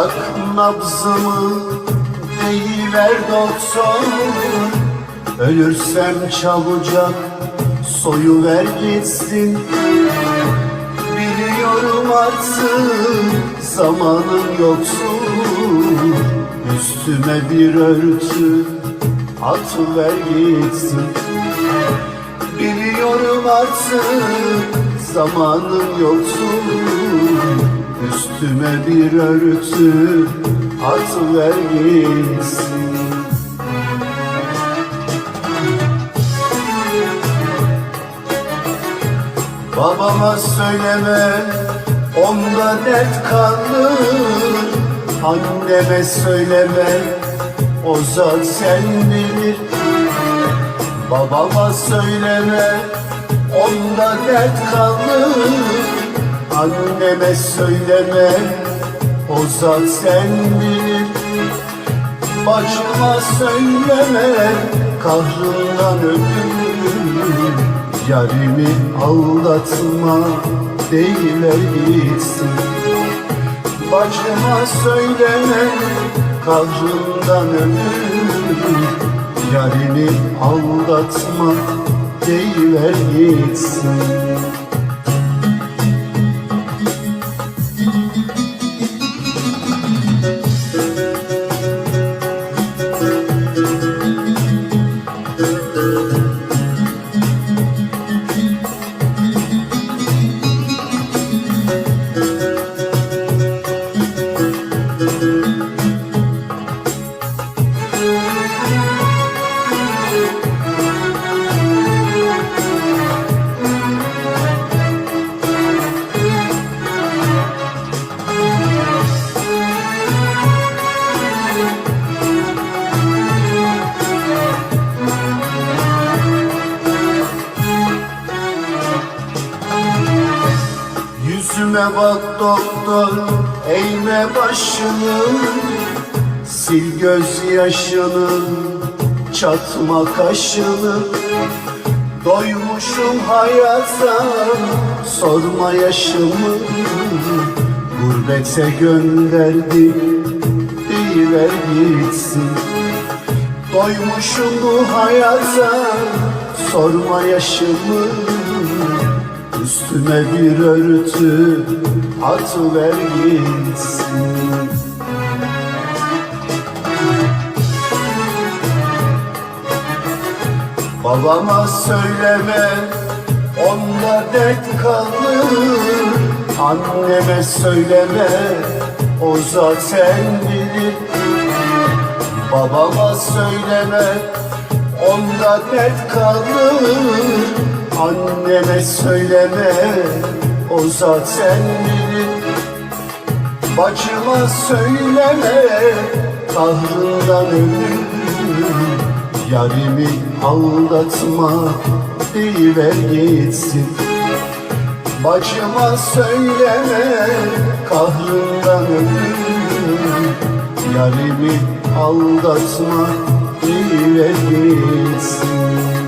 Bırak nabzımı deyiver doktor Ölürsem çabucak soyuver gitsin. Biliyorum artık zamanın yoksun. Üstüme bir örtü atıver gitsin. Biliyorum artık zamanın yoksun Üstüme bir örtü atıver gitsin Babama söyleme onda dert kalır. Anneme söyleme o zat sen bilir. Babama söyleme onda dert kalır Anneme söyleme o zat sen bilir. Başıma söyleme kahrından ölür Yarimi aldatma deyiver gitsin. Başıma söyleme kahrından ölür Yarimi aldatma deyiver gitsin Yüzüme bak doktor eğme başını. Sil gözyaşını çatma kaşını. Doymuşum hayata sorma yaşımı. Gurbete gönderdi deyiver gitsin. Doymuşum bu hayata sorma yaşımı Üstüme bir örtü atıver gitsin Babama söyleme onda dert kalır. Anneme söyleme o zaten bilir Babama söyleme onda dert kalır Anneme söyleme o zaten bilir. Bacıma söyleme kahrından ölür Yarimi aldatma deyiver gitsin. Bacıma söyleme kahrından ölür Yarimi aldatma deyiver gitsin